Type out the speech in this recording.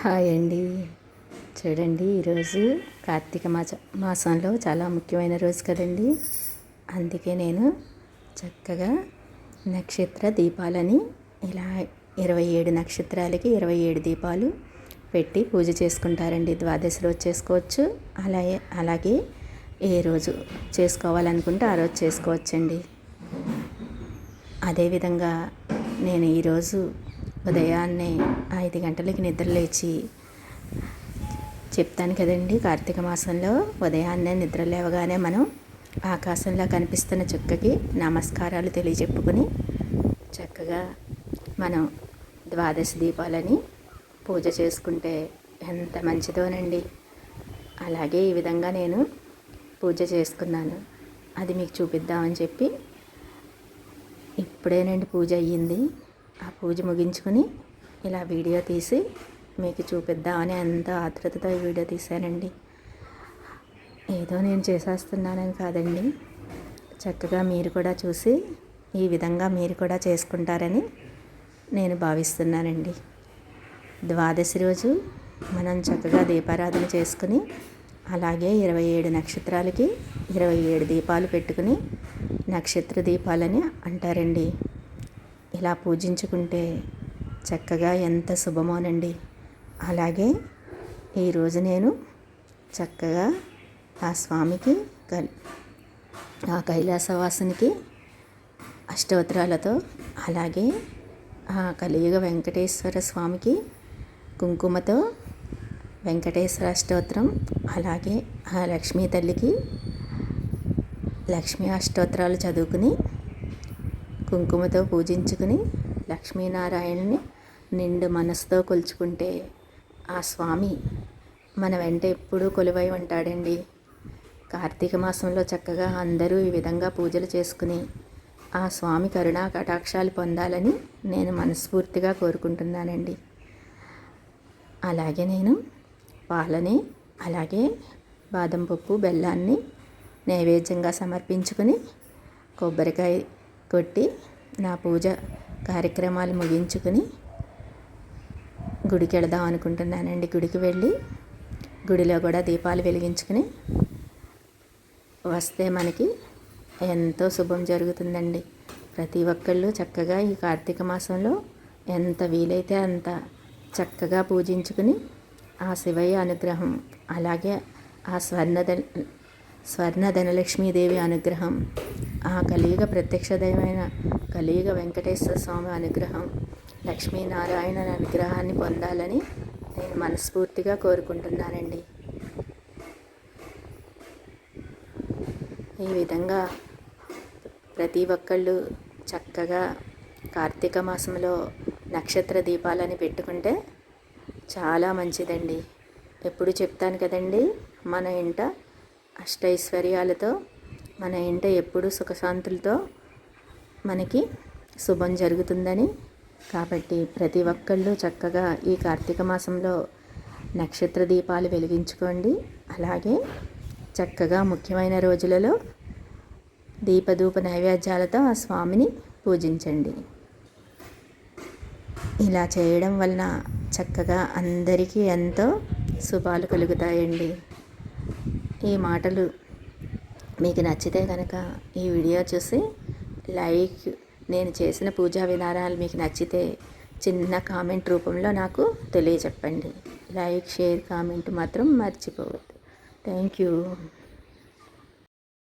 Hi అండి. చూడండి ఈరోజు కార్తీక మాస మాసంలో చాలా ముఖ్యమైన రోజు కదండి. అందుకే నేను చక్కగా నక్షత్ర దీపాలని ఇలా ఇరవై ఏడు నక్షత్రాలకి ఇరవై ఏడు దీపాలు పెట్టి పూజ చేసుకుంటారండి. ద్వాదశి రోజు చేసుకోవచ్చు. అలాగే అలాగే ఏ రోజు చేసుకోవాలనుకుంటే ఆ రోజు చేసుకోవచ్చండి. అదేవిధంగా నేను ఈరోజు ఉదయాన్నే ఐదు గంటలకి నిద్ర లేచి చెప్తాను కదండి కార్తీక మాసంలో ఉదయాన్నే నిద్ర లేవగానే మనం ఆకాశంలో కనిపిస్తున్న చుక్కకి నమస్కారాలు తెలియజెప్పుకుని చక్కగా మనం ద్వాదశ దీపాలని పూజ చేసుకుంటే ఎంత మంచిదోనండి. అలాగే ఈ విధంగా నేను పూజ చేసుకున్నాను. అది మీకు చూపిద్దామని చెప్పి ఇప్పుడేనండి పూజ అయ్యింది. ఆ పూజ ముగించుకుని ఇలా వీడియో తీసి మీకు చూపిద్దామని ఎంతో ఆతృతతో ఈ వీడియో తీశానండి. ఏదో నేను చేసేస్తున్నానని కాదండి. చక్కగా మీరు కూడా చూసి ఈ విధంగా మీరు కూడా చేసుకుంటారని నేను భావిస్తున్నానండి. ద్వాదశి రోజు మనం చక్కగా దీపారాధన చేసుకుని అలాగే ఇరవై ఏడు నక్షత్రాలకి ఇరవై ఏడు దీపాలు పెట్టుకుని నక్షత్ర దీపాలని అంటారండి. ఇలా పూజించుకుంటే చక్కగా ఎంత శుభమోనండి. అలాగే ఈరోజు నేను చక్కగా ఆ స్వామికి కల్ ఆ కైలాసవాసునికి అష్టోత్తరాలతో అలాగే ఆ కలియుగ వెంకటేశ్వర స్వామికి కుంకుమతో వెంకటేశ్వర అష్టోత్తరం అలాగే ఆ లక్ష్మీ తల్లికి లక్ష్మీ అష్టోత్తరాలు చదువుకుని కుంకుమతో పూజించుకుని లక్ష్మీనారాయణని నిండు మనసుతో కొలుచుకుంటే ఆ స్వామి మన వెంట ఎప్పుడూ కొలువై ఉంటాడండి. కార్తీక మాసంలో చక్కగా అందరూ ఈ విధంగా పూజలు చేసుకుని ఆ స్వామి కరుణా కటాక్షాలు పొందాలని నేను మనస్ఫూర్తిగా కోరుకుంటున్నానండి. అలాగే నేను పాలని అలాగే బాదం పప్పు బెల్లాన్ని నైవేద్యంగా సమర్పించుకుని కొబ్బరికాయ కొట్టి నా పూజ కార్యక్రమాలు ముగించుకుని గుడికి వెళదాం అనుకుంటున్నానండి. గుడికి వెళ్ళి గుడిలో కూడా దీపాలు వెలిగించుకుని వస్తే మనకి ఎంతో శుభం జరుగుతుందండి. ప్రతి ఒక్కళ్ళు చక్కగా ఈ కార్తీక మాసంలో ఎంత వీలైతే అంత చక్కగా పూజించుకుని ఆ శివయ్య అనుగ్రహం అలాగే ఆ స్వర్ణద స్వర్ణ ధనలక్ష్మీదేవి అనుగ్రహం. ఆ కలియుగ ప్రత్యక్ష దైవమైన కలియుగ వెంకటేశ్వర స్వామి అనుగ్రహం. లక్ష్మీనారాయణ అనుగ్రహాన్ని పొందాలని నేను మనస్ఫూర్తిగా కోరుకుంటున్నానండి. ఈ విధంగా ప్రతి ఒక్కళ్ళు చక్కగా కార్తీక మాసంలో నక్షత్ర దీపాలని పెట్టుకుంటే చాలా మంచిదండి. ఎప్పుడు చెప్తాను కదండి మన ఇంట అష్టైశ్వర్యాలతో మన ఇంట ఎప్పుడూ సుఖశాంతులతో మనకి శుభం జరుగుతుందని. కాబట్టి ప్రతి ఒక్కళ్ళు చక్కగా ఈ కార్తీక మాసంలో నక్షత్ర దీపాలు వెలిగించుకోండి. అలాగే చక్కగా ముఖ్యమైన రోజులలో దీపధూప నైవేద్యాలతో ఆ స్వామిని పూజించండి. ఇలా చేయడం వలన చక్కగా అందరికీ ఎంతో శుభాలు కలుగుతాయండి. ఈ మాటలు మీకు నచ్చితే కనుక ఈ వీడియో చూసి లైక్ నేను చేసిన పూజా విధానాలు మీకు నచ్చితే చిన్న కామెంట్ రూపంలో నాకు తెలియచెప్పండి లైక్ షేర్ కామెంట్ మాత్రం మర్చిపోవద్దు. Thank you.